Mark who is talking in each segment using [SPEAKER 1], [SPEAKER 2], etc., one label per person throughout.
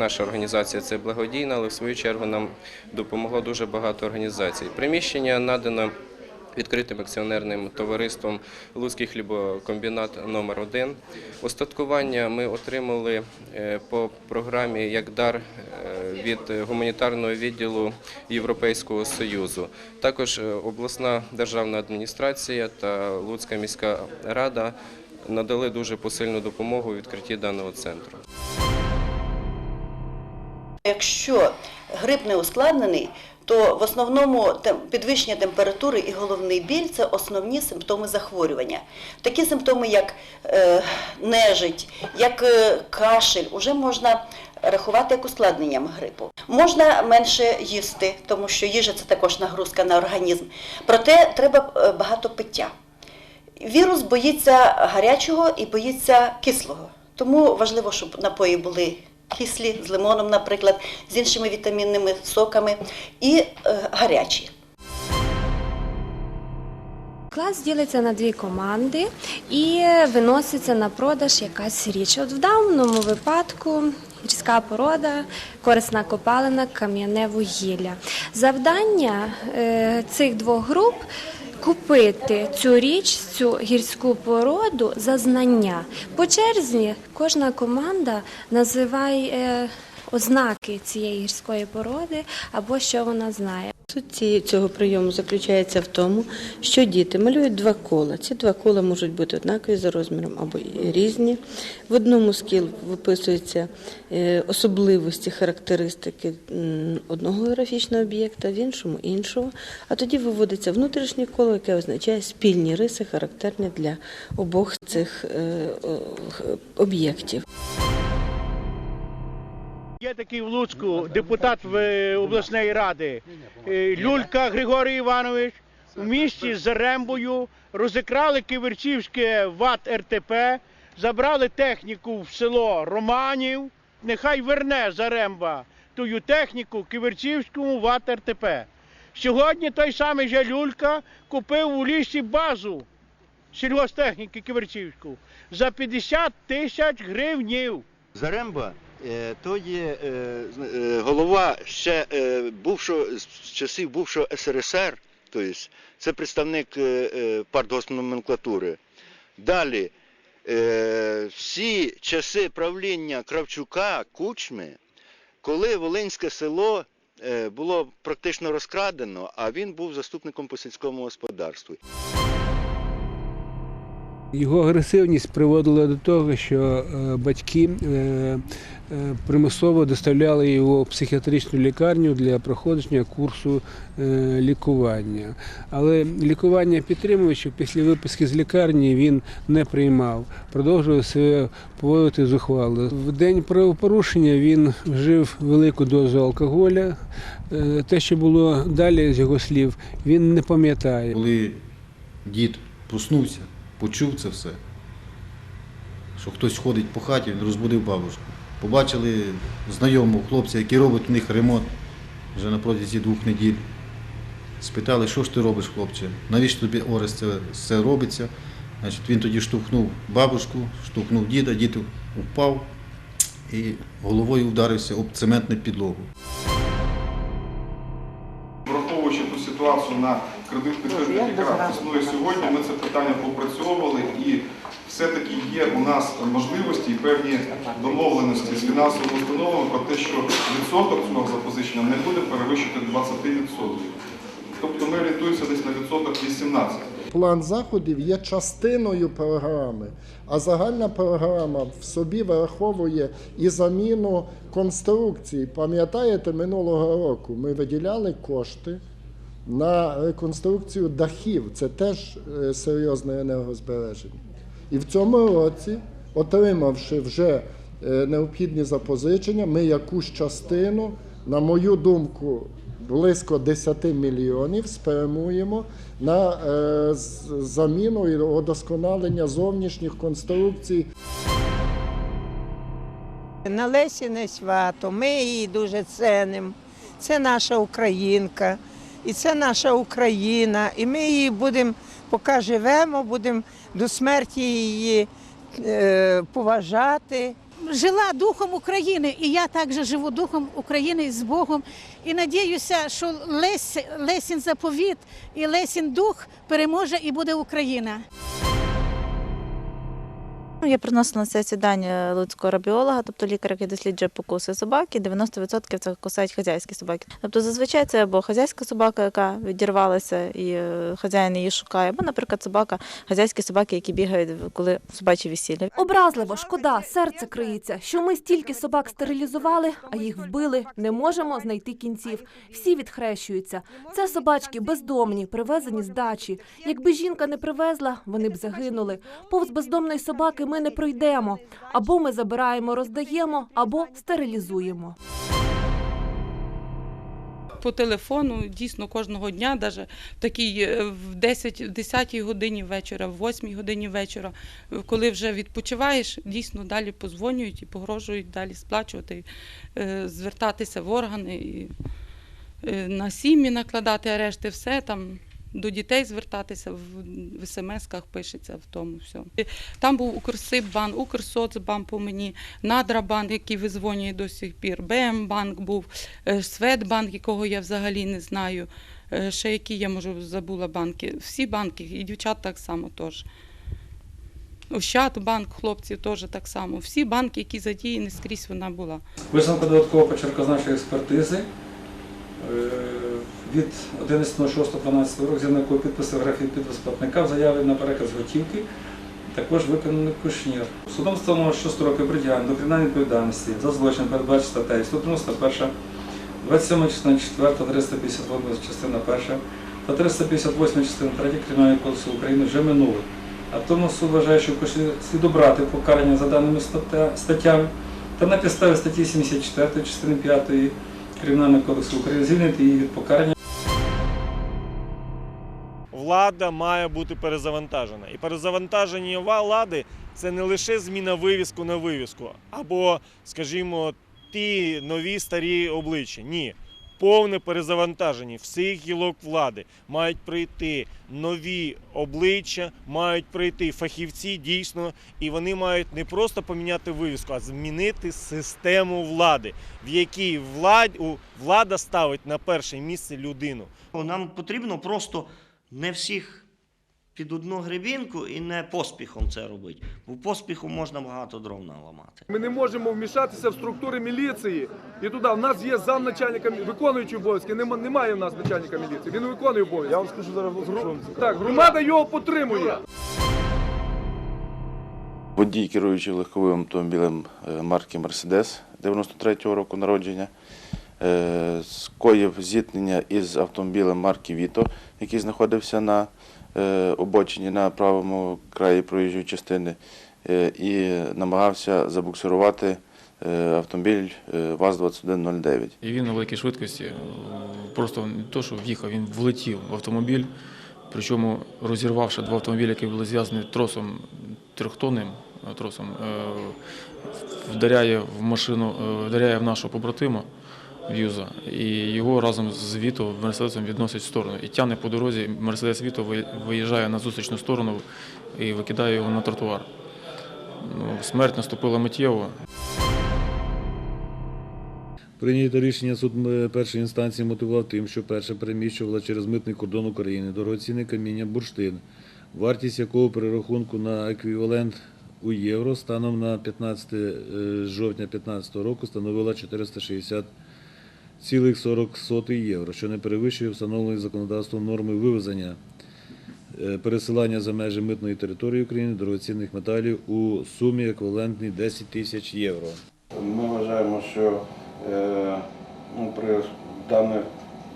[SPEAKER 1] наша організація це благодійна, але в свою чергу нам допомогло дуже багато організацій. Приміщення надано відкритим акціонерним товариством Луцький хлібокомбінат номер 1 Остаткування ми отримали е, по програмі як дар е, від гуманітарного відділу Європейського Союзу. Також е, обласна державна адміністрація та Луцька міська рада надали дуже посильну допомогу у відкритті даного центру.
[SPEAKER 2] Якщо грип не ускладнений, то в основному підвищення температури і головний біль це основні симптоми захворювання. Такі симптоми, як е, нежить, як е, кашель, вже можна рахувати як ускладненням грипу. Можна менше їсти, тому що їжа це також нагрузка на організм. Проте треба е, багато пиття. Вірус боїться гарячого і боїться кислого. Тому важливо, щоб напої були кислі, з лимоном, наприклад, з іншими вітамінними соками і е, гарячі.
[SPEAKER 3] Клас ділиться на дві команди і виноситься на продаж якась річ. От в даному випадку гірська порода, корисна копалина, кам'яне вугілля. Завдання е, цих двох груп купити цю річ, цю гірську породу за знання. По черзі кожна команда називає е, ознаки цієї гірської породи або що вона знає.
[SPEAKER 4] Суть цього прийому заключається в тому, що діти малюють два кола. Ці два кола можуть бути однакові за розміром або різні. В одному з кіл виписуються е, особливості, характеристики одного географічного об'єкта, в іншому іншого. А тоді виводиться внутрішнє коло, яке означає спільні риси, характерні для обох цих е, об'єктів.
[SPEAKER 5] Є такий в Луцьку депутат е, обласної ради е, Люлька Григорій Іванович у місті з Рембою розікрали Ківерцівське ВАТ РТП, забрали техніку в село Романів. Нехай верне Заремба тую техніку Ківерцівському ВАТ РТП. Сьогодні той самий же Люлька купив у лісі базу сільгостехніки Ківерцівську за 50 тисяч гривнів.
[SPEAKER 6] Заремба то є е, е, голова ще е, бувшого з часів бувшого СРСР, тобто це представник е, е. Далі е, всі часи правління Кравчука, Кучми, коли Волинське село е, було практично розкрадено, а він був заступником по сільському господарству.
[SPEAKER 7] Його агресивність приводила до того, що е, батьки е, е, примусово доставляли його в психіатричну лікарню для проходження курсу лікування. Але лікування підтримуючи після виписки з лікарні він не приймав, продовжував себе поводити зухвало. В день правопорушення він вжив велику дозу алкоголя. Те, що було далі з його слів, він не пам'ятає.
[SPEAKER 8] Коли дід проснувся, почув це все, що хтось ходить по хаті, він розбудив бабушку. Побачили знайомого хлопця, який робить у них ремонт вже на протязі двох неділь. Спитали, що ж ти робиш, хлопче? Навіщо тобі Орес це, це робиться? Значить, він тоді штовхнув бабушку, штовхнув діда, дід упав і головою вдарився об цементну підлогу.
[SPEAKER 9] Враховуючи ту ситуацію на кредитних яка існує сьогодні, ми це питання попрацьовували і все-таки є у нас можливості і певні домовленості з фінансовими установами про те, що відсоток цього запозичення не буде перевищити 20%. Тобто ми орієнтуємося десь на відсоток 18%.
[SPEAKER 10] План заходів є частиною програми, а загальна програма в собі враховує і заміну конструкцій. Пам'ятаєте, минулого року ми виділяли кошти на реконструкцію дахів. Це теж е, серйозне енергозбереження. І в цьому році, отримавши вже е, необхідні запозичення, ми якусь частину, на мою думку, близько 10 мільйонів спрямуємо на е, заміну і удосконалення зовнішніх конструкцій.
[SPEAKER 11] На Лесіне свято, ми її дуже цінимо. Це наша українка, і це наша Україна. І ми її будемо, поки живемо, будемо до смерті її е, поважати
[SPEAKER 12] жила духом України, і я також живу духом України з Богом. І надіюся, що Лесь, Лесін заповіт і Лесін дух переможе і буде Україна.
[SPEAKER 13] Ну, Я приносила на сесію дані луцького рабіолога, тобто лікаря, який досліджує покуси собаки. 90% це кусають хазяйські собаки. Тобто зазвичай це або хазяйська собака, яка відірвалася, і е, хазяїн її шукає, або, наприклад, собака, хазяйські собаки, які бігають, коли собачі весілля.
[SPEAKER 14] Образливо, шкода, серце криється, що ми стільки собак стерилізували, а їх вбили. Не можемо знайти кінців. Всі відхрещуються. Це собачки бездомні, привезені з дачі. Якби жінка не привезла, вони б загинули. Повз бездомної собаки ми не пройдемо. Або ми забираємо, роздаємо, або стерилізуємо.
[SPEAKER 15] по телефону дійсно кожного дня, навіть в такій е, в 10, в 10 годині вечора, в 8 годині вечора, коли вже відпочиваєш, дійсно далі позвонюють і погрожують далі сплачувати, е, звертатися в органи і е, на сім'ї накладати арешти, все там. До дітей звертатися в, смс-ках пишеться в тому всьому. Там був Укрсиббанк, Укрсоцбанк по мені, Надрабанк, який визвонює до сих пір, БМ-банк був, е, Светбанк, якого я взагалі не знаю. е, Ще які я можу забула банки. Всі банки, і дівчат так само теж. Ощадбанк, хлопці теж так само. Всі банки, які задіяні, скрізь вона була.
[SPEAKER 3] Висновка додатково почеркозначної експертизи е, від 11.06.12 року, згідно якого підпис графії підпис платника в заяві на переказ готівки, також виконаний кушнір. Судом встановлено 6 років притягнення до кримінальної відповідальності за злочин передбачено статтею 191, 27 частина 4, 358 частина 1 та 358 частина 3 Кримінального кодексу України вже минули. А тому суд вважає, що слід обрати покарання за даними статтями та на підставі статті 74 частини 5 Кримінального кодексу України звільнити її від покарання.
[SPEAKER 16] Влада має бути перезавантажена. І перезавантаження влади це не лише зміна вивіску на вивіску, або, скажімо, ті нові старі обличчя. Ні. Повне перезавантаження всіх гілок влади мають прийти нові обличчя, мають прийти фахівці дійсно, і вони мають не просто поміняти вивіску, а змінити систему влади, в якій влад... влада ставить на перше місце людину.
[SPEAKER 17] Нам потрібно просто не всіх під одну гребінку і не поспіхом це робити. Бо поспіхом можна багато дров наламати.
[SPEAKER 18] Ми не можемо вмішатися в структури міліції. І туди в нас є замначальника, виконуючий обов'язки. Нема, немає в нас начальника міліції. Він виконує обов'язки. Я вам скажу зараз. Так, громада його підтримує.
[SPEAKER 6] Водій, керуючи легковим автомобілем е, марки Мерседес 93-го року народження, скоїв зіткнення із автомобілем марки Віто, який знаходився на е, обочині на правому краї проїжджої частини, е, і намагався забуксирувати е, автомобіль е, ВАЗ-2109.
[SPEAKER 19] І він на великій швидкості е, просто не то, що в'їхав, він влетів в автомобіль, причому розірвавши два автомобілі, які були зв'язані тросом трьохтонним е, тросом, е, вдаряє в машину, е, вдаряє в нашого побратима В'юза, і його разом з Віто Мерседесом відносять в сторону. І тягне по дорозі, Мерседес Віто виїжджає на зустрічну сторону і викидає його на тротуар. Ну, смерть наступила миттєво.
[SPEAKER 9] Прийнято рішення суд е, першої інстанції мотивував тим, що перше переміщувала через митний кордон України дорогоцінне каміння бурштин, вартість якого при рахунку на еквівалент у євро станом на 15 е, жовтня 2015 року становила 460,40 євро, що не перевищує встановлені законодавством норми вивезення е, пересилання за межі митної території України дорогоцінних металів у сумі еквівалентній 10 тисяч євро.
[SPEAKER 6] Ми вважаємо, що е, ну, при дане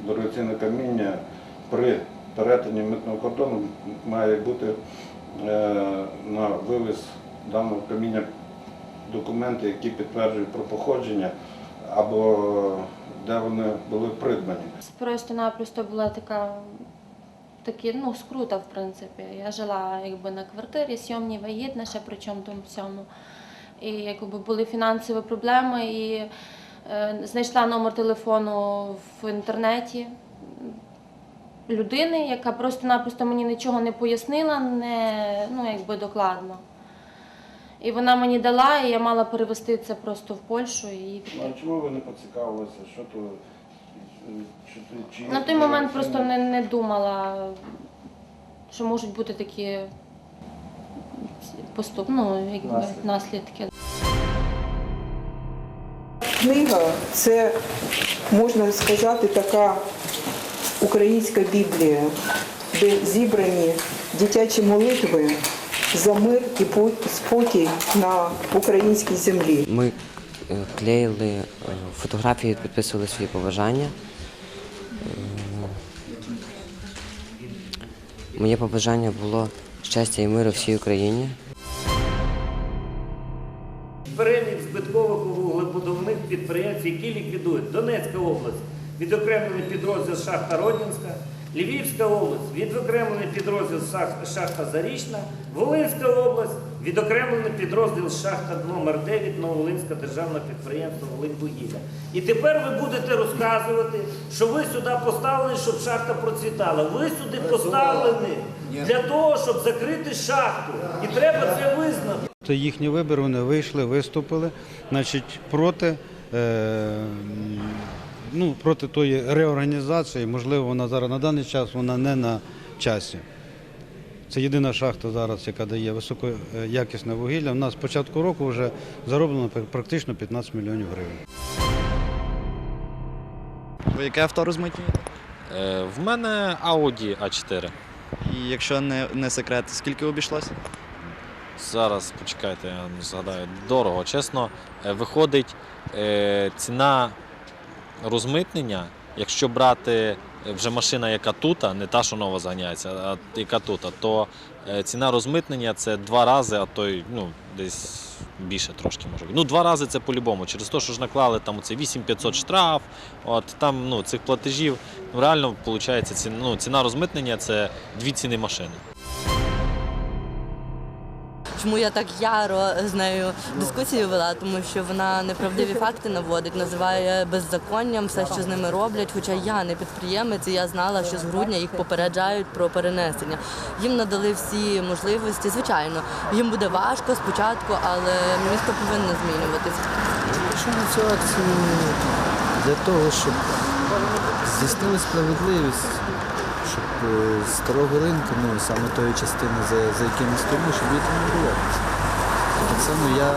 [SPEAKER 6] дорогоцінне каміння при перетині митного кордону має бути е, на вивіз даного каміння документи, які підтверджують про походження або де вони були придбані.
[SPEAKER 20] Просто-напросто була така, такі, ну, скрута, в принципі. Я жила якби на квартирі, сьомній вагітна, ще при чому тому всьому. І якби були фінансові проблеми, і е, знайшла номер телефону в інтернеті людини, яка просто-напросто мені нічого не пояснила, не ну, якби докладно. І вона мені дала, і я мала перевести це просто в Польщу і
[SPEAKER 21] А чому ви не поцікавилися, що то чи, чи,
[SPEAKER 20] на той момент просто не, не думала, що можуть бути такі поступ, ну, якби,
[SPEAKER 21] Наслідки.
[SPEAKER 20] наслідки.
[SPEAKER 18] Книга це, можна сказати, така українська Біблія, де зібрані дитячі молитви за мир і по- спокій на українській землі.
[SPEAKER 22] Ми е, клеїли е, фотографії, підписували свої побажання. Е, Моє побажання було щастя і миру всій Україні.
[SPEAKER 17] Перелік збиткових вуглебудовних підприємств, які ліквідують Донецька область, відокремлений підрозділ шахта Родінська, Львівська область, відокремлений підрозділ шах- шахта Зарічна, Волинська область, відокремлений підрозділ шахта номер 9 Нововолинське державне підприємство Волиньвугілля. І тепер ви будете розказувати, що ви сюди поставлені, щоб шахта процвітала. Ви сюди поставлені для того, щоб закрити шахту. І треба це визнати.
[SPEAKER 23] Це їхній вибір, вони вийшли, виступили, значить, проти, е, ну, проти тої реорганізації, можливо, вона зараз на даний час вона не на часі. Це єдина шахта зараз, яка дає високоякісне вугілля. У нас з початку року вже зароблено практично 15 мільйонів гривень.
[SPEAKER 13] Ви яке авто розмитнюєте?
[SPEAKER 9] Е, В мене Audi A4.
[SPEAKER 13] І якщо не, не секрет, скільки обійшлося?
[SPEAKER 9] Зараз почекайте, я не згадаю. Дорого, чесно. Е, Виходить е, ціна розмитнення, якщо брати вже машина, яка тут, а не та, що нова заганяється, а яка тут, то е, ціна розмитнення це два рази, а то й ну, десь більше трошки може бути. Ну, два рази це по-любому. Через те, що ж наклали там оце 8500 штраф, от там ну, цих платежів. Ну, реально виходить, ціна, ну, ціна розмитнення це дві ціни машини.
[SPEAKER 24] Чому я так яро з нею дискусію вела? Тому що вона неправдиві факти наводить, називає беззаконням все, що з ними роблять. Хоча я не підприємець, і я знала, що з грудня їх попереджають про перенесення. Їм надали всі можливості. Звичайно, їм буде важко спочатку, але місто повинно змінюватися.
[SPEAKER 6] Цю акцію для того, щоб здійснили справедливість, старого ринку, ну саме тої частини, за, за яким стоїмо, щоб її там не було. Так само я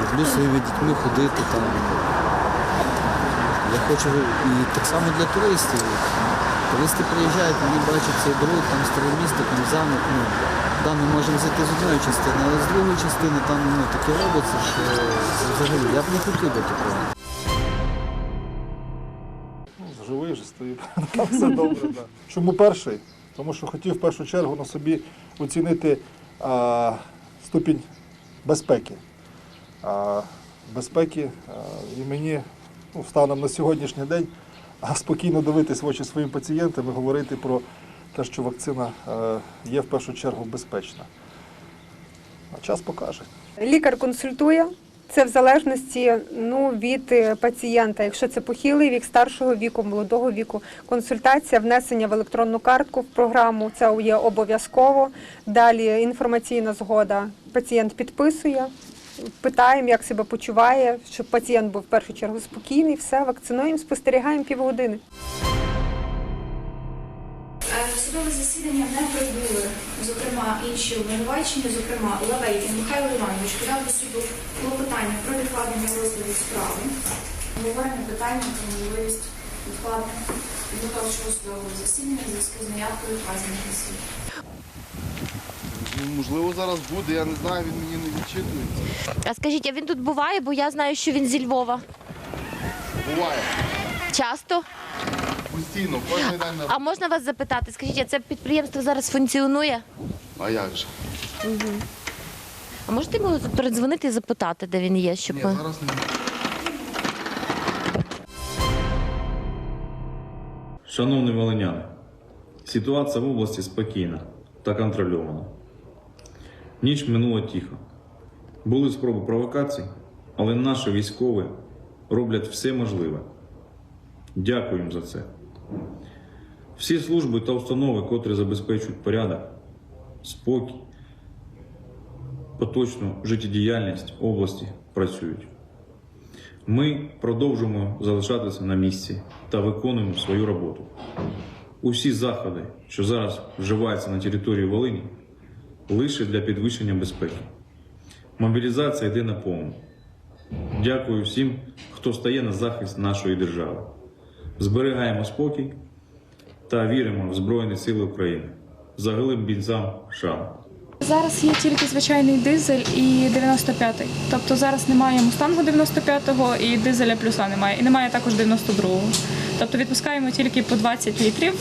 [SPEAKER 6] люблю своїми дітьми ходити там. Я хочу і так само для туристів. Туристи приїжджають, вони бачать цей бруд, там старе місто, там замок. Ну, да, ми можемо зайти з одної частини, але з другої частини там ну, таке робиться, що взагалі я б не хотів до такого.
[SPEAKER 25] Вже. Все добре. Чому перший? Тому що хотів в першу чергу на собі оцінити ступінь безпеки. Безпеки і мені ну, станом на сьогоднішній день спокійно дивитись в очі своїм пацієнтам і говорити про те, що вакцина є в першу чергу безпечна. А час покаже.
[SPEAKER 5] Лікар консультує. Це в залежності ну, від е, пацієнта. Якщо це похилий вік, старшого віку, молодого віку, консультація, внесення в електронну картку в програму це є обов'язково. Далі інформаційна згода. Пацієнт підписує, питаємо, як себе почуває, щоб пацієнт був в першу чергу спокійний. Все, вакцинуємо, спостерігаємо півгодини.
[SPEAKER 26] Засідання не прибули, зокрема, інші обвинувачені, зокрема, Лавейкін Михайло Іванович подав до суду клопотання про відкладення розгляду справи. Обговорення питання про можливість відкладення підготовчого судового засідання в зв'язку з наявкою вказаних осіб.
[SPEAKER 27] Ну, Можливо, зараз буде, я не знаю, він мені не відчитується.
[SPEAKER 28] А скажіть, а він тут буває, бо я знаю, що він зі Львова.
[SPEAKER 27] Буває.
[SPEAKER 28] Часто?
[SPEAKER 27] Постійно, кожен день на
[SPEAKER 28] А можна вас запитати? Скажіть, а це підприємство зараз функціонує?
[SPEAKER 27] А як же?
[SPEAKER 28] Угу. А можете йому передзвонити і запитати, де він є, щоб
[SPEAKER 27] Ні,
[SPEAKER 28] ми.
[SPEAKER 27] зараз не.
[SPEAKER 29] Шановні волиняни, ситуація в області спокійна та контрольована. Ніч минула тихо. Були спроби провокацій, але наші військові роблять все можливе. Дякую їм за це. Всі служби та установи, котрі забезпечують порядок, спокій поточну життєдіяльність області працюють. Ми продовжуємо залишатися на місці та виконуємо свою роботу. Усі заходи, що зараз вживаються на території Волині, лише для підвищення безпеки. Мобілізація йде на повну. Дякую всім, хто стає на захист нашої держави. Зберігаємо спокій та віримо в Збройні Сили України. Загиблим бійцям шана.
[SPEAKER 12] Зараз є тільки звичайний дизель і 95-й. Тобто зараз немає мустангу 95-го і дизеля плюса немає. І немає також 92-го. Тобто відпускаємо тільки по 20 літрів.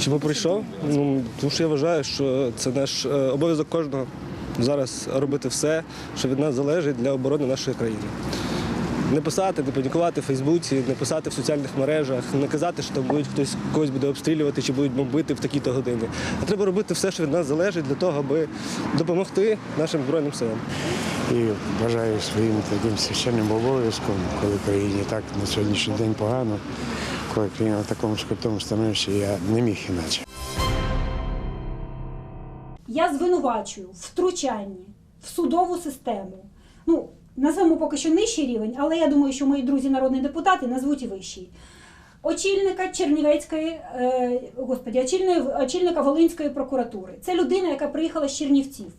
[SPEAKER 23] Чому прийшов? Ну, тому що я вважаю, що це наш е, обов'язок кожного зараз робити все, що від нас залежить для оборони нашої країни. Не писати, не панікувати в Фейсбуці, не писати в соціальних мережах, не казати, що там будуть хтось когось буде обстрілювати чи будуть бомбити в такі-то години. А треба робити все, що від нас залежить, для того, аби допомогти нашим збройним силам.
[SPEAKER 30] І вважаю своїм таким священним обов'язком, коли країні так на сьогоднішній день погано, коли країна в такому скрутному становищі, я не міг іначе.
[SPEAKER 31] Я звинувачую в втручанні в судову систему. Ну, назвемо поки що нижчий рівень, але я думаю, що мої друзі народні депутати назвуть і вищий. Очільника Чернівецької, е, господі, очільника Волинської прокуратури. Це людина, яка приїхала з Чернівців.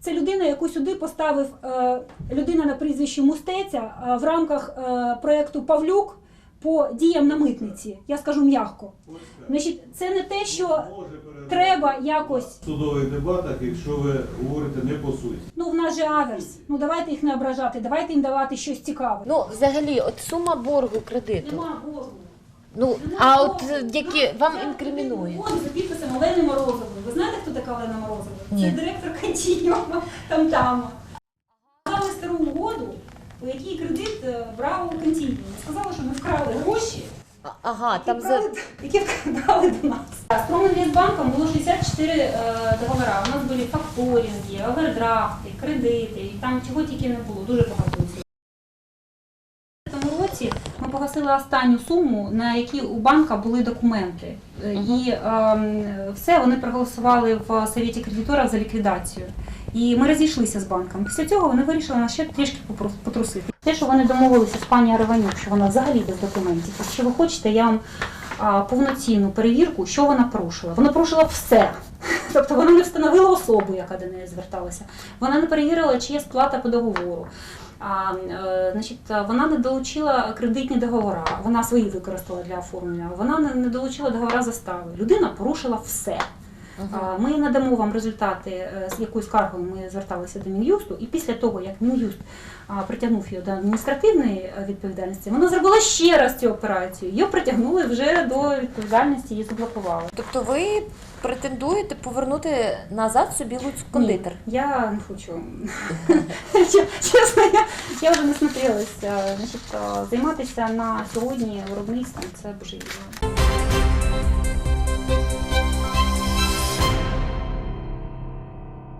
[SPEAKER 31] Це людина, яку сюди поставив е, людина на прізвищі Мустеця в рамках е, проєкту Павлюк по діям на митниці. Я скажу м'яко. Значить, це не те, що треба якось.
[SPEAKER 32] Судових дебатах, якщо ви говорите не по суті.
[SPEAKER 31] Ну, в нас же аверс. Ну давайте їх не ображати, давайте їм давати щось цікаве.
[SPEAKER 33] Ну, взагалі, от сума боргу кредиту.
[SPEAKER 31] Нема боргу.
[SPEAKER 33] Ну, а от які вам інкримінує?
[SPEAKER 31] Угоди за підписом Олени Морозової. Ви знаєте, хто така Олена Морозова?
[SPEAKER 33] Ні.
[SPEAKER 31] Це директор Кантініума там там. Сказали стару угоду, у якій кредит е, брав у Кантініумі. Сказали, що ми вкрали гроші,
[SPEAKER 33] Ага,
[SPEAKER 31] які,
[SPEAKER 33] там за
[SPEAKER 31] які вкрали до нас. З Промінвестбанком було 64 е, договори. У нас були факторинги, овердрафти, кредити, і там чого тільки не було, дуже багато. Цьому році ми погасили останню суму, на які у банка були документи. Е, І ем, все вони проголосували в Совєті кредиторів за ліквідацію. І ми розійшлися з банком. Після цього вони вирішили нас ще трішки потрусити. Те, що вони домовилися з пані Араванюк, що вона взагалі без документів. Якщо ви хочете, я вам повноцінну перевірку, що вона порушила. Вона порушила все. Тобто вона не встановила особу, яка до неї зверталася. Вона не перевірила, чи є сплата по договору. А, е, значить, вона не долучила кредитні договори, вона свої використала для оформлення. Вона не, не долучила договора застави. Людина порушила все. Ми надамо вам результати, е, з якою скаргою ми зверталися до Мін'юсту, і після того, як Мін'юст притягнув її до адміністративної е, відповідальності, вона зробила ще раз цю операцію. Її притягнули вже до відповідальності, її заблокували.
[SPEAKER 33] Тобто ви претендуєте повернути назад собі Луцьк кондитер?
[SPEAKER 31] Ні, я не хочу. Чесно, я, я вже не смотрелася. Займатися на сьогодні виробництвом це божевілля.